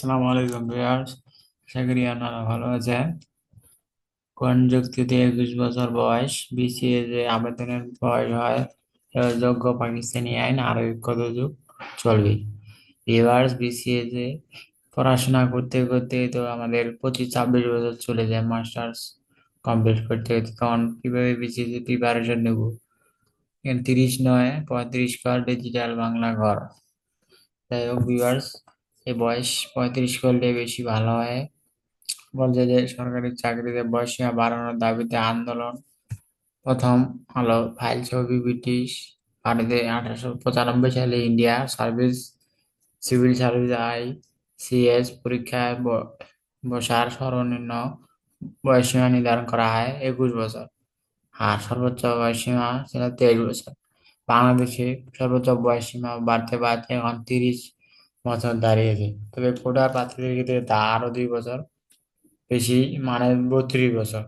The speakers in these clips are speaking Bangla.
আসসালামু আলাইকুম ভিউয়ার্স। আশা আপনারা ভালো আছেন। কোন যুক্তিতে একুশ বছর বয়স বিসিএ যে আবেদনের বয়স হয়, যোগ্য পাকিস্তানি আইন আরও কত যুগ চলবে। ভিউয়ার্স বিসিএ যে পড়াশোনা করতে করতে তো আমাদের পঁচিশ ছাব্বিশ বছর চলে যায়, মাস্টার্স কমপ্লিট করতে করতে। তখন কীভাবে বিসিএ প্রিপারেশন নেব? তিরিশ নয়, পঁয়ত্রিশ ঘর ডিজিটাল বাংলা ঘর। যাই হোক ভিউয়ার্স এই বয়স পঁয়ত্রিশ করলে বেশি ভালো হয়। বলছে যে সরকারি চাকরিতে বয়সসীমা বাড়ানোর দাবিতে আন্দোলন। প্রথম হলো ফাইল ছবি ব্রিটিশ, ভারতে আঠারোশো পঁচানব্বই সালে India service, civil service ICS পরীক্ষায় বসার সর্বনিম্ন বয়সসীমা নির্ধারণ করা হয় একুশ বছর আর সর্বোচ্চ বয়সসীমা ছিল তেইশ বছর। বাংলাদেশে সর্বোচ্চ বয়সসীমা বাড়তে বাড়তে এখন তিরিশ বছর দাঁড়িয়েছে। তবে কোটা প্রার্থীদের ক্ষেত্রে তা আরও দুই বছর বেশি মানে বত্রিশ বছর।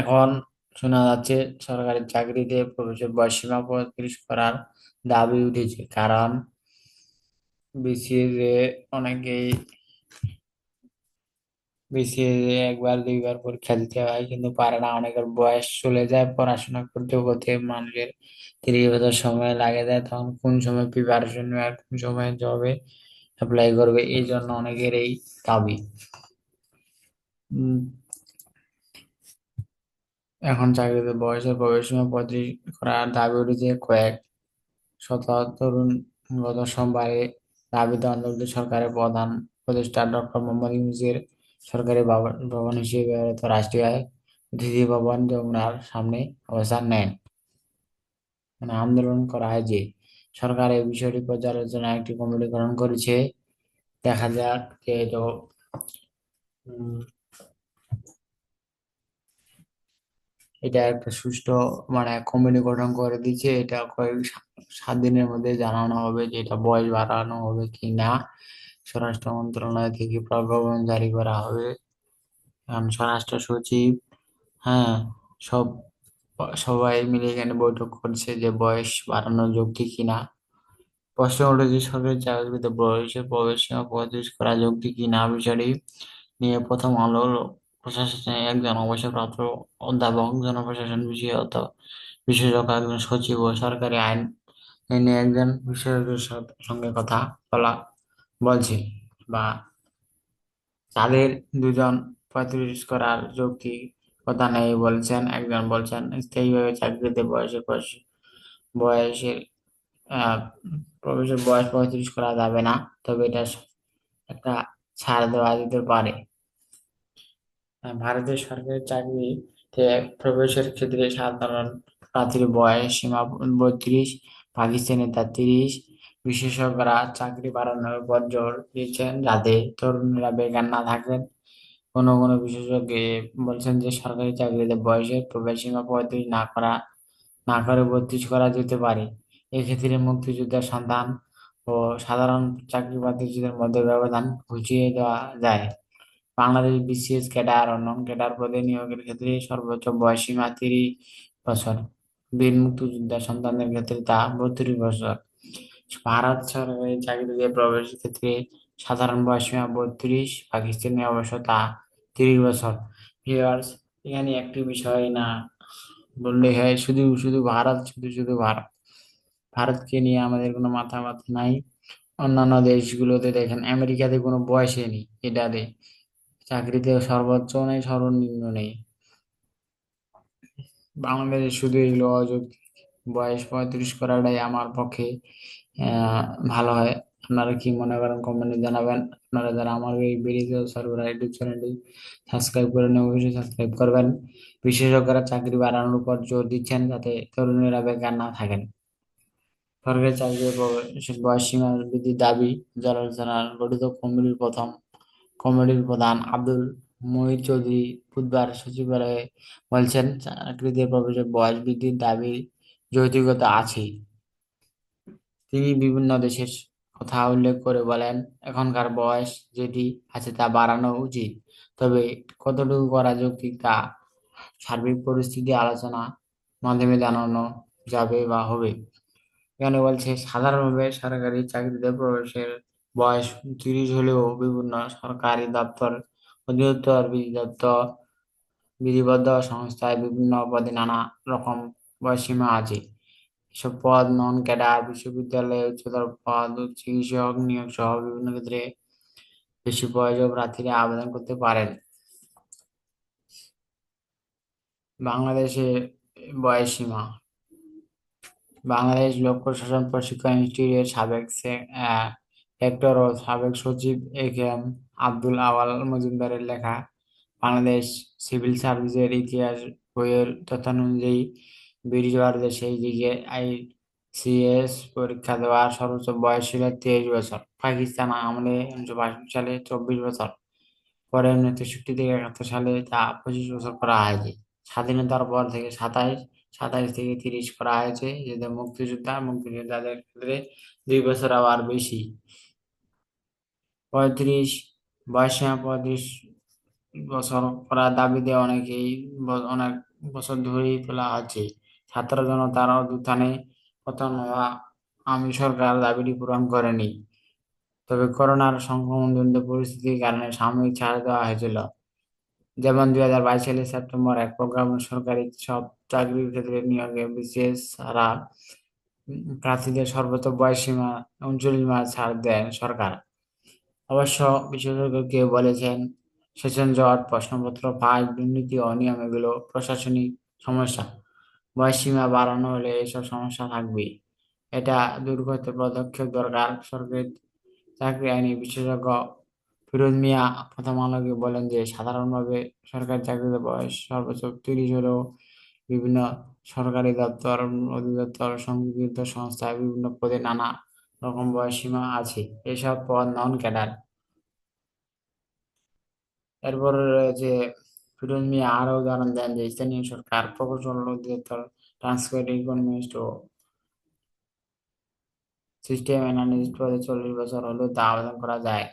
এখন শোনা যাচ্ছে সরকারি চাকরিতে প্রবেশের বয়সসীমা পঁয়ত্রিশ করার দাবি উঠেছে। কারণ বিসিএস অনেকেই বিসিএস একবার, দুইবার পরীক্ষা দিতে হয়। কিন্তু পারে না, অনেকের বয়স চলে যায়, পড়াশোনা করতে করতে মানুষের। তিরিশ বছর সময় লাগে যায়, তখন কোন সময় প্রিপারেশন নেবে আর কোন সময় জবে অ্যাপ্লাই করবে, এই জন্য অনেকের এই দাবি। এখন চাকরিতে বয়সের প্রবেশসীমা পঁয়ত্রিশ করার দাবি উঠেছে কয়েক শত তরুণ গত সোমবারে দাবিতে অন্তর্বর্তী সরকারের প্রধান উপদেষ্টা ডক্টর মোহাম্মদ ইউনূসের সরকারি ভবন হিসেবে ব্যবহৃত রাষ্ট্রীয় অতিথি ভবন যমুনার সামনে অবস্থান নেন মানে আন্দোলন করা হয় যে, সরকার এই বিষয়টি পর্যালোচনা একটি কমিটি গঠন করেছে। দেখা যাক যে তো এটা একটা সুষ্ঠু মানে কমিটি গঠন করে দিচ্ছে এটা কয়েক সাত দিনের মধ্যে জানানো হবে যে এটা বয়স বাড়ানো হবে কি না। স্বরাষ্ট্র মন্ত্রণালয় থেকে প্রজ্ঞাপন জারি করা হবে। কারণ স্বরাষ্ট্র সচিব হ্যাঁ সব, সবাই মিলে এখানে বৈঠক করছে যে বয়স বাড়ানো যৌক্তিক কিনা। প্রশ্ন উঠেছে সরকারি চাকরিতে বয়সের প্রবেশসীমা পঁয়ত্রিশ করা যৌক্তিক কিনা? বিষয়টি নিয়ে প্রথম আলো প্রশাসনে একজন অবসরপ্রাপ্ত অধ্যাপক, জনপ্রশাসন বিষয়ত বিশেষজ্ঞ, একজন সচিব ও সরকারি আইন আইনে একজন বিশেষজ্ঞের সঙ্গে কথা বলা বলছে, বা তাদের দুজন পঁয়ত্রিশ করার যৌক্তিকতা নেই বলছেন, একজন বলছেন, স্থায়ীভাবে চাকরিতে বয়স- বয়সের প্রবেশের বয়স পঁয়ত্রিশ করা যাবে না, তবে এটা একটা ছাড় দেওয়া যেতে পারে। ভারতের সরকারি চাকরিতে প্রবেশের ক্ষেত্রে সাধারণ প্রার্থীর বয়স সীমা বত্রিশ পাকিস্তানে তা তিরিশ বিশেষজ্ঞরা চাকরি বাড়ানোর উপর জোর দিয়েছেন যাতে তরুণরা বেকার না থাকেন। কোনো কোনো বিশেষজ্ঞ বলছেন যে সরকারি চাকরিতে বয়সের প্রবেশসীমা পঁয়ত্রিশ না করা, না করে বত্রিশ করা যেতে পারে। এক্ষেত্রে মুক্তিযোদ্ধার সন্তান ও সাধারণ চাকরি প্রার্থীদের মধ্যে ব্যবধান ঘুচিয়ে দেওয়া যায়। বাংলাদেশ বিসিএস ক্যাডার ও নন ক্যাডার পদে নিয়োগের ক্ষেত্রে সর্বোচ্চ বয়সসীমা তিরিশ বছর। বীর মুক্তিযোদ্ধার সন্তানদের ক্ষেত্রে তা বত্রিশ বছর। ভারত সরকারি চাকরিতে প্রবেশের ক্ষেত্রে সাধারণ বয়সসীমা বত্রিশ, পাকিস্তানে অবশ্য তা তিরিশ বছর। ভিউয়ার্স এখানে একটি বিষয় না বললে হয়, শুধু শুধু ভারত, শুধু শুধু ভারত। ভারতকে নিয়ে আমাদের কোনো মাথা ব্যথা নাই। অন্যান্য দেশগুলোতে দেখেন, আমেরিকাতে কোনো বয়সে নেই এটাতে। চাকরিতে সর্বোচ্চ নেই, সর্বনিম্ন নেই। বাংলাদেশে শুধু এগুলো অযৌক্তিক। বয়স পঁয়ত্রিশ করাটাই আমার পক্ষে ভালো হয়। আপনারা কি মনে করেন কমেন্টে জানাবেন। আপনারা যারা আমার এই বেরিয়ে সর্বর ইউটিউব চ্যানেলটি সাবস্ক্রাইব করে নেবেন অবশ্যই সাবস্ক্রাইব করবেন। বিশেষজ্ঞরা চাকরি বাড়ানোর উপর জোর দিচ্ছেন যাতে তরুণীরা বেকার না থাকেন। সরকারি চাকরির বয়স সীমা বৃদ্ধির দাবি জনালোচনা গঠিত। কমিটির প্রথম কমিটির প্রধান আব্দুল মুহিত চৌধুরী বুধবার সচিবালয়ে বলছেন, চাকরিতে প্রবেশের বয়স বৃদ্ধির দাবির যৌক্তিকতা আছে তিনি বিভিন্ন দেশের কথা উল্লেখ করে বলেন, এখনকার বয়স যেটি আছে তা বাড়ানো উচিত। তবে কতটুকু করা যৌক্তিক তা সার্বিক পরিস্থিতি, আলোচনা, মাধ্যমে জানানো যাবে বা হবে। এখানে বলছে, সাধারণভাবে সরকারি চাকরিতে প্রবেশের বয়স তিরিশ হলেও বিভিন্ন সরকারি দপ্তর, অধিদপ্তর বিধিদপ্তর বিধিবদ্ধ সংস্থায় বিভিন্ন পদে নানা রকম বয়সসীমা আছে। এসব পদ নন ক্যাডার বিশ্ববিদ্যালয়ে উচ্চতর পদ ও চিকিৎসক নিয়োগ সহ বিভিন্ন ক্ষেত্রে বেশি বয়স্ক প্রার্থীরা আবেদন করতে পারেন। বাংলাদেশে বয়সসীমা বাংলাদেশ লোক প্রশাসন প্রশিক্ষণ ইনস্টিটিউটের সাবেক রেক্টর ও সাবেক সচিব এ কে এম আব্দুল আওয়াল মজুমদারের লেখা, বাংলাদেশ সিভিল সার্ভিসের ইতিহাস বইয়ের তথ্যানুযায়ী ভারতে সেই দিকে আইসিএস পরীক্ষা দেওয়ার সর্বোচ্চ বয়স ছিল তেইশ বছর। পাকিস্তান আমলে উনিশশো বাষট্টি সালে চব্বিশ বছর, পরে উনিশশো তেষট্টি থেকে একাত্তর সালে তা পঁচিশ বছর করা হয়েছে। স্বাধীনতার পর থেকে সাতাইশ সাতাইশ থেকে তিরিশ করা হয়েছে যেটা মুক্তিযোদ্ধা, মুক্তিযোদ্ধাদের ক্ষেত্রে দুই বছর আবার বেশি। পঁয়ত্রিশ বয়সীমা পঁয়ত্রিশ বছর করার দাবিতে অনেকেই অনেক বছর ধরেই তোলা হচ্ছে। ছাত্র জনতার অভ্যুত্থানে পতন হওয়া আমি সরকার দাবিটি পূরণ করেনি। তবে করোনার সংক্রমণজনিত পরিস্থিতির কারণে সাময়িক ছাড় দেওয়া হয়েছিল। যেমন দুই হাজার বাইশ সালের সেপ্টেম্বর, এক প্রোগ্রাম সরকারি সব চাকরির ক্ষেত্রে নিয়োগে বিশেষ ছাড়া প্রার্থীদের সর্বোচ্চ বয়সসীমা উনচল্লিশ মাস ছাড় দেয় সরকার। অবশ্য বিশেষজ্ঞ কেউ বলেছেন, সেশন জট প্রশ্নপত্র ফাঁস দুর্নীতি অনিয়ম এগুলো প্রশাসনিক সমস্যা। বয়সসীমা বাড়ানো হলে এসব সমস্যা থাকবেই। এটা দূর করতে পদক্ষেপ দরকার। সরকারি চাকরি আইনি বিশেষজ্ঞ ফিরোজ মিয়া প্রথম আলোকে বলেন যে, সাধারণভাবে সরকারি চাকরিতে বয়স সর্বোচ্চ তিরিশ হলেও বিভিন্ন সরকারি দপ্তর, অধিদপ্তর সংযুক্ত সংস্থায় বিভিন্ন পদে নানা রকম বয়সসীমা আছে। এসব পদ নন ক্যাডার এরপর রয়েছে মিয়া আরও উদাহরণ দেন যে স্থানীয় সরকার প্রকৌশল অধিদপ্তর ট্রান্সপোর্ট ইকোনমিস্ট ও সিস্টেম অ্যানালিস্ট পদে চল্লিশ বছর হলেও তা আবেদন করা যায়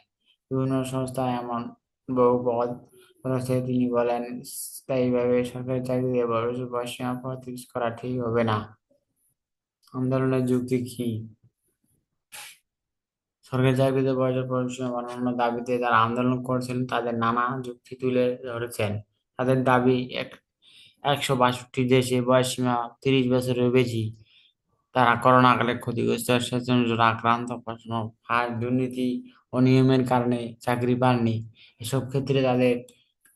বিভিন্ন সংস্থায় এমন বহু পদ রয়েছে তিনি বলেন স্থায়ীভাবে সরকারি চাকরিতে বয়স বয়সীমা পঁয়ত্রিশ করা ঠিক হবে না আন্দোলনের যুক্তি কি সরকারি চাকরিতে বয়সের পরিসীমা বাড়ানোর দাবিতে যারা আন্দোলন করছিলেন তাদের নানা যুক্তি তুলে ধরেছেন তাদের দাবি এক, একশো বাষট্টি দেশে বয়সসীমা তিরিশ বছরের বেশি। তারা করোনাকালে ক্ষতিগ্রস্ত স্বেচ্ছাসেবকরা আক্রান্ত, প্রশ্ন। আর দুর্নীতি অনিয়মের কারণে চাকরি পাননি। এসব ক্ষেত্রে তাদের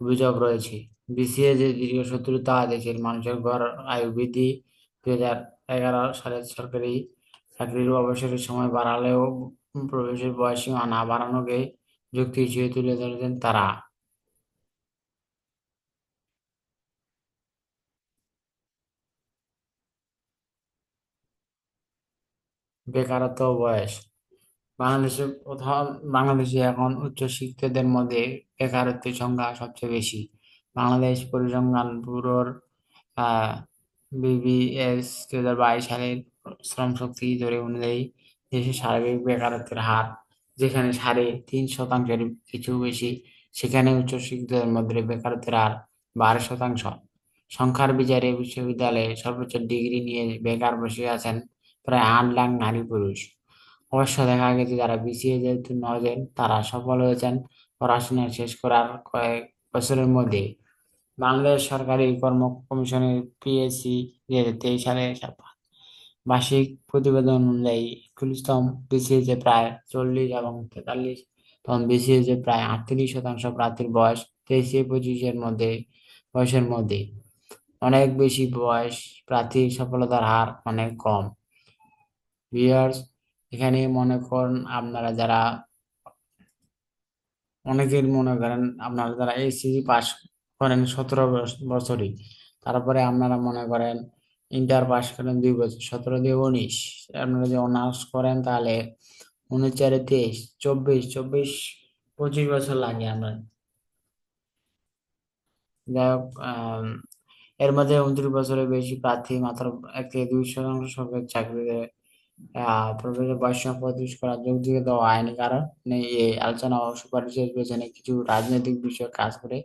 অভিযোগ রয়েছে। বিসিএ যে দীর্ঘ শত্রুতা দেশের মানুষের গড় আয়ু বৃদ্ধি। দুই হাজার এগারো সালে সরকারি চাকরির অবসরের সময় বাড়ালেও প্রবেশের বয়সসীমা না বাড়ানোকে যুক্তি হিসেবে তুলে ধরেছেন তারা। বেকারত্ব বয়স। বাংলাদেশে প্রথম বাংলাদেশে এখন উচ্চ উচ্চশিক্ষিতদের মধ্যে বেকারত্বের সংখ্যা সবচেয়ে বেশি। বাংলাদেশ পরিসংখ্যান ব্যুরোর বিবিএস দুই হাজার বাইশ সালের শ্রম শক্তি জরিপ অনুযায়ী দেশে সার্বিক বেকারত্বের হার, যেখানে সাড়ে তিন শতাংশের কিছু বেশি, সেখানে উচ্চশিক্ষিতদের মধ্যে বেকারত্বের হার বারো শতাংশ। সংখ্যার বিচারে বিশ্ববিদ্যালয়ে সর্বোচ্চ ডিগ্রি নিয়ে বেকার বসে আছেন প্রায় আট লাখ নারী পুরুষ। অবশ্য দেখা গেছে যারা বিসিএস এ উত্তীর্ণ হয়েছেন তারা সফল হয়েছেন পড়াশোনা শেষ করার কয়েক বছরের মধ্যে। বাংলাদেশ সরকারি কর্ম কমিশনের পিএসসি দুই হাজার তেইশ সালে বার্ষিক প্রতিবেদন অনুযায়ী স্কুলস্তম বিসিএস প্রায় চল্লিশ এবং তেতাল্লিশ তখন বিসিএস প্রায় আটত্রিশ শতাংশ প্রার্থীর বয়স তেইশ থেকে পঁচিশের মধ্যে বয়সের মধ্যে। অনেক বেশি বয়স প্রার্থীর সফলতার হার অনেক কম। ভিউয়ার্স এখানে মনে করেন আপনারা যারা অনেকের মনে করেন আপনারা যারা এইচএসসি পাস করেন সতেরো বছরই, তারপরে আপনারা মনে করেন ইন্টার পাস করেন দুই বছর, সতেরো দিয়ে উনিশ, আপনারা যদি অনার্স করেন তাহলে উনিশ চারে তেইশ, চব্বিশ চব্বিশ, পঁচিশ বছর লাগে আমরা। যাই হোক এর মধ্যে উনত্রিশ বছরের বেশি প্রার্থী মাত্র এক থেকে দুই শতাংশ সরকারি চাকরিতে যোগ দিয়ে দেওয়া কারণ নেই। এই আলোচনা ও সুপারিশের পেছনে কিছু রাজনৈতিক বিষয় কাজ করে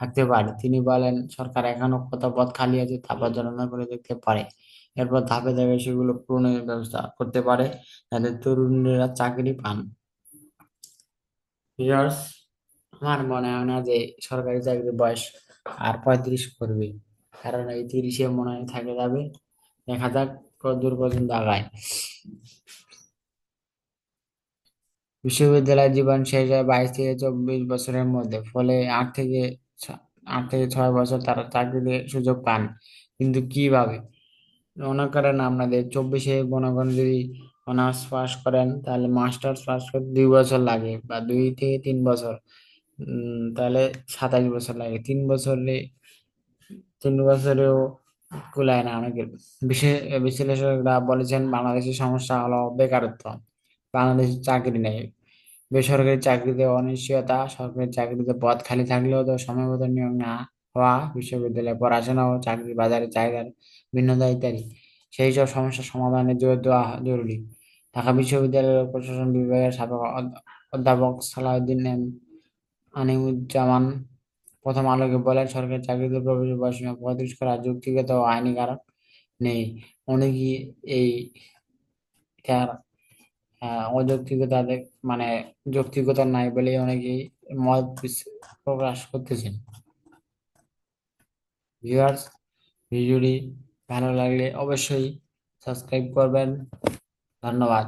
থাকতে পারে। তিনি বলেন, সরকার এখনও কত পদ খালি আছে তা পর্যালোচনা করে দেখতে পারে। এরপর ধাপে ধাপে সেগুলো পূরণের ব্যবস্থা করতে পারে যাতে তরুণরা চাকরি পান। আমার মনে হয় না যে সরকারি চাকরির বয়স আর পঁয়ত্রিশ করবে। কারণ এই তিরিশে মনে হয় থাকে যাবে। দেখা যাক কতদূর পর্যন্ত আগায়। বিশ্ববিদ্যালয় জীবন শেষ হয় বাইশ থেকে চব্বিশ বছরের মধ্যে, ফলে আট থেকে আট থেকে ছয় বছর তারা চাকরিতে সুযোগ পান। কিন্তু কীভাবে? মনে করেন আপনাদের চব্বিশে করেন যদি অনার্স পাস করেন, তাহলে মাস্টার্স পাস করতে দুই বছর লাগে, বা দুই থেকে তিন বছর। তাহলে সাতাশ বছর লাগে। তিন বছরে, তিন বছরেও কুলায় না অনেকের বিশ্লেষকরা বলেছেন, বাংলাদেশের সমস্যা হলো বেকারত্ব। বাংলাদেশে চাকরি নেই। বেসরকারি চাকরিতে অনিশ্চয়তা, সরকারি চাকরিতে পদ খালি থাকলেও তো সময়মতো নিয়োগ না হওয়া বিশ্ববিদ্যালয়ে পড়াশোনা ও চাকরির বাজারে চাহিদার ভিন্নতা ইত্যাদি সেই সব সমস্যার সমাধানে জোর দেওয়া জরুরি। ঢাকা বিশ্ববিদ্যালয়ের প্রশাসন বিভাগের সাবেক অধ্যাপক সালাউদ্দিন আনিমুজ্জামান প্রথম আলোকে বলেন সরকারি চাকরিতে প্রবেশের বয়সীমা পঁয়ত্রিশ করা যুক্তিগত ও আইনি কারণ নেই। অনেকেই এই আহ, অযৌক্তিকতা মানে যৌক্তিকতা নাই বলেই অনেকেই মত প্রকাশ করতেছেন। ভিউয়ার্স ভিডিওটি ভালো লাগলে অবশ্যই সাবস্ক্রাইব করবেন। ধন্যবাদ।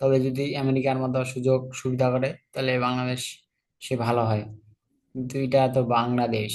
তবে যদি আমেরিকার মতো সুযোগ সুবিধা করে তাহলে বাংলাদেশ সে ভালো হয়। এটা তো বাংলাদেশ।